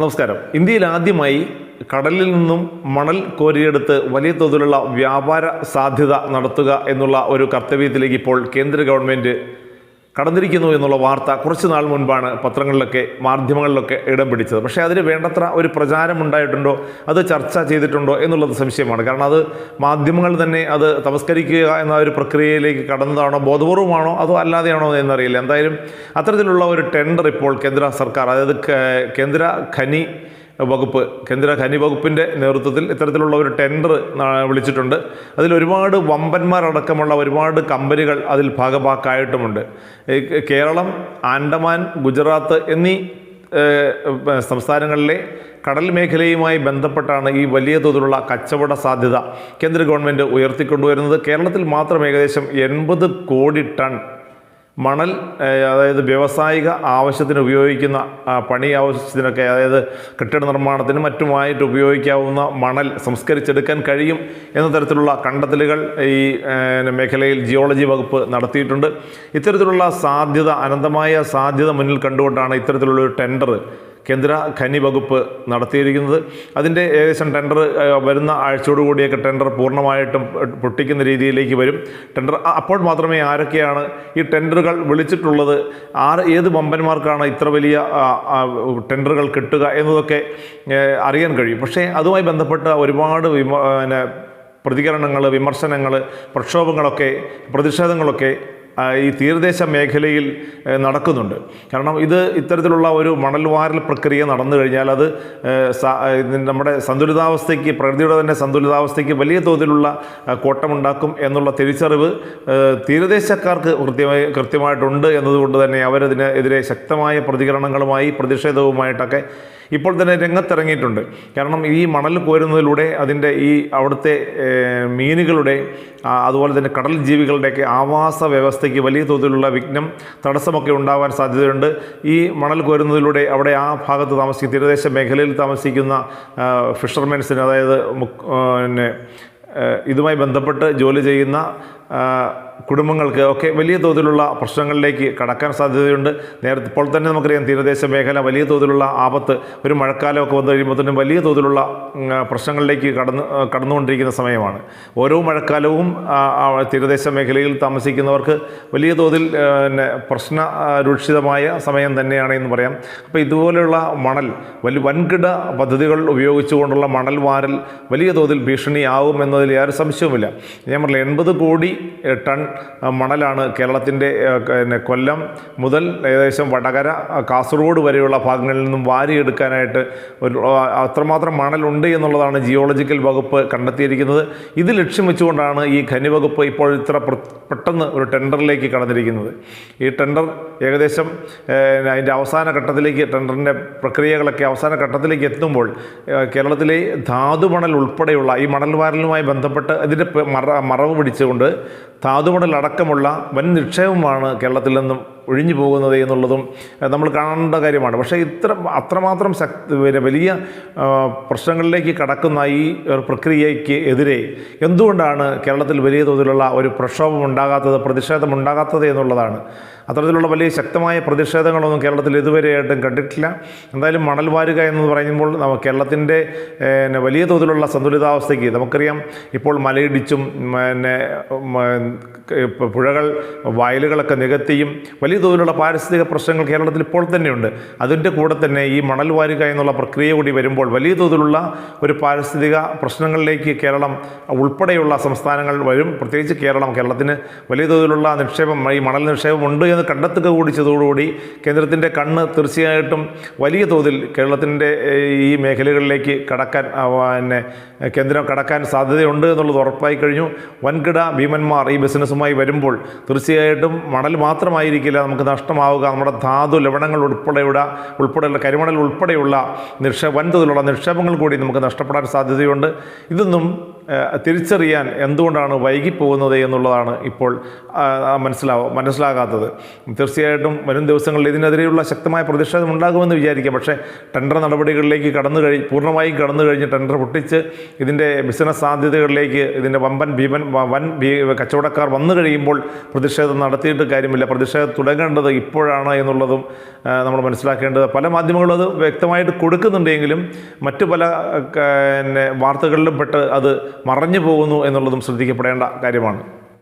നമസ്കാരം. ഇന്ത്യയിൽ ആദ്യമായി കടലിൽ നിന്നും മണൽ കോരിയെടുത്ത് വലിയ തോതിലുള്ള വ്യാപാര സാധ്യത നടത്തുക എന്നുള്ള ഒരു കർത്തവ്യത്തിലേക്ക് ഇപ്പോൾ കേന്ദ്ര ഗവൺമെന്റ് കടന്നിരിക്കുന്നു എന്നുള്ള വാർത്ത കുറച്ച് നാൾ മുൻപാണ് പത്രങ്ങളിലൊക്കെ മാധ്യമങ്ങളിലൊക്കെ ഇടം പിടിച്ചത്. പക്ഷേ അതിന് വേണ്ടത്ര ഒരു പ്രചാരം ഉണ്ടായിട്ടുണ്ടോ? അത് ചർച്ച ചെയ്തിട്ടുണ്ടോ എന്നുള്ളത് സംശയമാണ്. കാരണം അത് മാധ്യമങ്ങൾ തന്നെ അത് തമസ്കരിക്കുക എന്ന ഒരു പ്രക്രിയയിലേക്ക് കടന്നതാണോ ബോധപൂർവമാണോ അതോ അല്ലാതെയാണോ എന്നറിയില്ല. എന്തായാലും അത്തരത്തിലുള്ള ഒരു ടെൻഡർ ഇപ്പോൾ കേന്ദ്ര സർക്കാർ അതായത് കേന്ദ്ര ഖനി വകുപ്പ് കേന്ദ്ര ഖനി വകുപ്പിന്റെ നേതൃത്വത്തിൽ ഇത്തരത്തിലുള്ള ഒരു ടെൻഡർ വിളിച്ചിട്ടുണ്ട്. അതിൽ ഒരുപാട് വമ്പന്മാരടക്കമുള്ള ഒരുപാട് കമ്പനികൾ അതിൽ ഭാഗഭാക്കായിട്ടുമുണ്ട് കേരളം ആൻഡമാൻ ഗുജറാത്ത് എന്നീ സംസ്ഥാനങ്ങളിലെ കടൽ മേഖലയുമായി ബന്ധപ്പെട്ടാണ് ഈ വലിയ തോതിലുള്ള കച്ചവട സാധ്യത കേന്ദ്ര ഗവൺമെന്റ് ഉയർത്തിക്കൊണ്ടുവരുന്നത്. കേരളത്തിൽ മാത്രം ഏകദേശം എൺപത് കോടി ടൺ മണൽ അതായത് വ്യാവസായിക ആവശ്യത്തിന് ഉപയോഗിക്കുന്ന പണി ആവശ്യത്തിനൊക്കെ അതായത് കെട്ടിട നിർമ്മാണത്തിനും മറ്റുമായിട്ട് ഉപയോഗിക്കാവുന്ന മണൽ സംസ്കരിച്ചെടുക്കാൻ കഴിയും എന്ന തരത്തിലുള്ള കണ്ടെത്തലുകൾ ഈ മേഖലയിൽ ജിയോളജി വകുപ്പ് നടത്തിയിട്ടുണ്ട്. ഇത്തരത്തിലുള്ള സാധ്യത അനന്തമായ സാധ്യത മുന്നിൽ കണ്ടുകൊണ്ടാണ് ഇത്തരത്തിലുള്ള ഒരു ടെൻഡർ കേന്ദ്ര ഖനി വകുപ്പ് നടത്തിയിരിക്കുന്നത്. അതിന്റെ ഏകദേശം ടെൻഡർ വരുന്ന ആഴ്ചയോടുകൂടിയൊക്കെ ടെൻഡർ പൂർണമായിട്ടും പൊട്ടിക്കുന്ന രീതിയിലേക്ക് വരും. ടെൻഡർ അപ്പോൾ മാത്രമേ ആരൊക്കെയാണ് ഈ ടെൻഡറുകൾ വിളിച്ചിട്ടുള്ളത്? ആർ ഏത് വമ്പന്മാർക്കാണ് ഇത്ര വലിയ ടെൻഡറുകൾ കിട്ടുക എന്നതൊക്കെ അറിയാൻ കഴിയും. പക്ഷേ അതുമായി ബന്ധപ്പെട്ട ഒരുപാട് വിമ പ്രതികരണങ്ങൾ വിമർശനങ്ങൾ പ്രക്ഷോഭങ്ങളൊക്കെ പ്രതിഷേധങ്ങളൊക്കെ ഈ തീരദേശ മേഖലയിൽ നടക്കുന്നുണ്ട്. കാരണം ഇത് ഇത്തരത്തിലുള്ള ഒരു മണൽവാരൽ പ്രക്രിയ നടന്നു കഴിഞ്ഞാൽ അത് നമ്മുടെ സന്തുലിതാവസ്ഥയ്ക്ക് പ്രകൃതിയുടെ തന്നെ സന്തുലിതാവസ്ഥയ്ക്ക് വലിയ തോതിലുള്ള കോട്ടമുണ്ടാക്കും എന്നുള്ള തിരിച്ചറിവ് തീരദേശക്കാർക്ക് കൃത്യമായി കൃത്യമായിട്ടുണ്ട് എന്നതുകൊണ്ട് തന്നെ അവരതിന് എതിരെ ശക്തമായ പ്രതികരണങ്ങളുമായി പ്രതിഷേധവുമായിട്ടൊക്കെ ഇപ്പോൾ തന്നെ രംഗത്തിറങ്ങിയിട്ടുണ്ട്. കാരണം ഈ മണൽ കോരുന്നതിലൂടെ അതിന്റെ ഈ അവിടുത്തെ മീനുകളുടെ അതുപോലെ തന്നെ കടൽ ജീവികളുടെയൊക്കെ ആവാസ വ്യവസ്ഥയ്ക്ക് വലിയ തോതിലുള്ള വിഘ്നം തടസ്സമൊക്കെ ഉണ്ടാവാൻ സാധ്യതയുണ്ട്. ഈ മണൽ കോരുന്നതിലൂടെ അവിടെ ആ ഭാഗത്ത് താമസിക്കുന്ന തീരദേശ മേഖലയിൽ താമസിക്കുന്ന ഫിഷർമെൻസിന് അതായത് പിന്നെ ഇതുമായി ബന്ധപ്പെട്ട് ജോലി ചെയ്യുന്ന കുടുംബങ്ങൾക്ക് ഒക്കെ വലിയ തോതിലുള്ള പ്രശ്നങ്ങളിലേക്ക് കടക്കാൻ സാധ്യതയുണ്ട്. നേരത്തെ ഇപ്പോൾ തന്നെ നമുക്കറിയാം തീരദേശ മേഖല വലിയ തോതിലുള്ള ആപത്ത് ഒരു മഴക്കാലമൊക്കെ വന്നു കഴിയുമ്പോഴത്തേനും വലിയ തോതിലുള്ള പ്രശ്നങ്ങളിലേക്ക് കടന്നു കടന്നുകൊണ്ടിരിക്കുന്ന സമയമാണ്. ഓരോ മഴക്കാലവും തീരദേശ മേഖലയിൽ താമസിക്കുന്നവർക്ക് വലിയ തോതിൽ പിന്നെ പ്രശ്ന രൂക്ഷിതമായ സമയം തന്നെയാണ് എന്ന് പറയാം. അപ്പോൾ ഇതുപോലെയുള്ള മണൽ വലിയ വൻകിട പദ്ധതികൾ ഉപയോഗിച്ചുകൊണ്ടുള്ള മണൽ വാരൽ വലിയ തോതിൽ ഭീഷണിയാവും എന്നതിൽ യാതൊരു സംശയവുമില്ല. ഞാൻ പറഞ്ഞില്ല എൺപത് കോടി ടൺ മണലാണ് കേരളത്തിന്റെ പിന്നെ കൊല്ലം മുതൽ ഏകദേശം വടകര കാസർഗോഡ് വരെയുള്ള ഭാഗങ്ങളിൽ നിന്നും വാരിയെടുക്കാനായിട്ട് ഒരു അത്രമാത്രം മണലുണ്ട് എന്നുള്ളതാണ് ജിയോളജിക്കൽ വകുപ്പ് കണ്ടെത്തിയിരിക്കുന്നത്. ഇത് ലക്ഷ്യം വെച്ചുകൊണ്ടാണ് ഈ ഖനി വകുപ്പ് ഇപ്പോൾ ഇത്ര പെട്ടെന്ന് ഒരു ടെൻഡറിലേക്ക് കടന്നിരിക്കുന്നത്. ഈ ടെൻഡർ ഏകദേശം അതിന്റെ അവസാന ഘട്ടത്തിലേക്ക് ടെൻഡറിന്റെ പ്രക്രിയകളൊക്കെ അവസാന ഘട്ടത്തിലേക്ക് എത്തുമ്പോൾ കേരളത്തിലെ ധാതുമണൽ ഉൾപ്പെടെയുള്ള ഈ മണൽ വാരലുമായി ബന്ധപ്പെട്ട് ഇതിന്റെ മറ മറവ് പിടിച്ചുകൊണ്ട് ധാതുമണൽ അടക്കമുള്ള വൻ നിക്ഷേപമാണ് കേരളത്തിൽ നിന്നും ഒഴിഞ്ഞു പോകുന്നത് എന്നുള്ളതും നമ്മൾ കാണേണ്ട കാര്യമാണ്. പക്ഷേ ഇത്ര അത്രമാത്രം ശക്തി വലിയ പ്രശ്നങ്ങളിലേക്ക് കടക്കുന്ന ഈ ഒരു പ്രക്രിയയ്ക്ക് എതിരെ എന്തുകൊണ്ടാണ് കേരളത്തിൽ വലിയ തോതിലുള്ള ഒരു പ്രക്ഷോഭം ഉണ്ടാകാത്തത് പ്രതിഷേധം ഉണ്ടാകാത്തത് എന്നുള്ളതാണ്. അത്തരത്തിലുള്ള വലിയ ശക്തമായ പ്രതിഷേധങ്ങളൊന്നും കേരളത്തിൽ ഇതുവരെയായിട്ടും കണ്ടിട്ടില്ല. എന്തായാലും മണൽ വാരുക എന്ന് പറയുമ്പോൾ കേരളത്തിന്റെ വലിയ തോതിലുള്ള സന്തുലിതാവസ്ഥയ്ക്ക് നമുക്കറിയാം ഇപ്പോൾ മലയിടിച്ചും പിന്നെ പുഴകൾ വയലുകളൊക്കെ നികത്തിയും വലിയ തോതിലുള്ള പാരിസ്ഥിതിക പ്രശ്നങ്ങൾ കേരളത്തിൽ ഇപ്പോൾ തന്നെയുണ്ട്. അതിന്റെ കൂടെ തന്നെ ഈ മണൽ വാരുക എന്നുള്ള പ്രക്രിയ കൂടി വരുമ്പോൾ വലിയ തോതിലുള്ള ഒരു പാരിസ്ഥിതിക പ്രശ്നങ്ങളിലേക്ക് കേരളം ഉൾപ്പെടെയുള്ള സംസ്ഥാനങ്ങൾ വരും. പ്രത്യേകിച്ച് കേരളം കേരളത്തിന് വലിയ തോതിലുള്ള നിക്ഷേപം ഈ മണൽ നിക്ഷേപം ഉണ്ട് എന്ന് കണ്ടെത്തുക കൂടി ചെയ്തതോടുകൂടി കേന്ദ്രത്തിന്റെ കണ്ണ് തീർച്ചയായിട്ടും വലിയ തോതിൽ കേരളത്തിന്റെ ഈ മേഖലകളിലേക്ക് കടക്കാൻ പിന്നെ കേന്ദ്രം കടക്കാൻ സാധ്യതയുണ്ട് എന്നുള്ളത് ഉറപ്പായി കഴിഞ്ഞു. വൻകിട ഭീമന്മാർ ഈ ബിസിനസ്സുമായി വരുമ്പോൾ തീർച്ചയായിട്ടും മണൽ മാത്രമായിരിക്കില്ല നമുക്ക് നഷ്ടമാവുക നമ്മുടെ ധാതു ലവണങ്ങൾ ഉൾപ്പെടെയുള്ള ഉൾപ്പെടെയുള്ള കരിമണൽ ഉൾപ്പെടെയുള്ള നിക്ഷേ വൻതോതിലുള്ള നിക്ഷേപങ്ങൾ കൂടി നമുക്ക് നഷ്ടപ്പെടാൻ സാധ്യതയുണ്ട്. ഇതൊന്നും തിരിച്ചറിയാൻ എന്തുകൊണ്ടാണ് വൈകിപ്പോകുന്നത് എന്നുള്ളതാണ് ഇപ്പോൾ മനസ്സിലാവും മനസ്സിലാകാത്തത്. തീർച്ചയായിട്ടും വരും ദിവസങ്ങളിൽ ഇതിനെതിരെയുള്ള ശക്തമായ പ്രതിഷേധം ഉണ്ടാകുമെന്ന് വിചാരിക്കാം. പക്ഷേ ടെൻഡർ നടപടികളിലേക്ക് കടന്നു കഴി പൂർണമായും കടന്നു കഴിഞ്ഞ് ടെൻഡർ പൊട്ടിച്ച് ഇതിന്റെ ബിസിനസ് സാധ്യതകളിലേക്ക് ഇതിന്റെ വമ്പൻ ഭീമൻ വൻ കച്ചവടക്കാർ വന്നു കഴിയുമ്പോൾ പ്രതിഷേധം നടത്തിയിട്ട് കാര്യമില്ല. പ്രതിഷേധം തുടങ്ങേണ്ടത് ഇപ്പോഴാണ് എന്നുള്ളതും നമ്മൾ മനസ്സിലാക്കേണ്ടത്. പല മാധ്യമങ്ങളും അത് വ്യക്തമായിട്ട് കൊടുക്കുന്നുണ്ടെങ്കിലും മറ്റു പല പിന്നെ വാർത്തകളിലും പെട്ട് അത് മറഞ്ഞു പോകുന്നു എന്നുള്ളതും ശ്രദ്ധിക്കപ്പെടേണ്ട കാര്യമാണ്.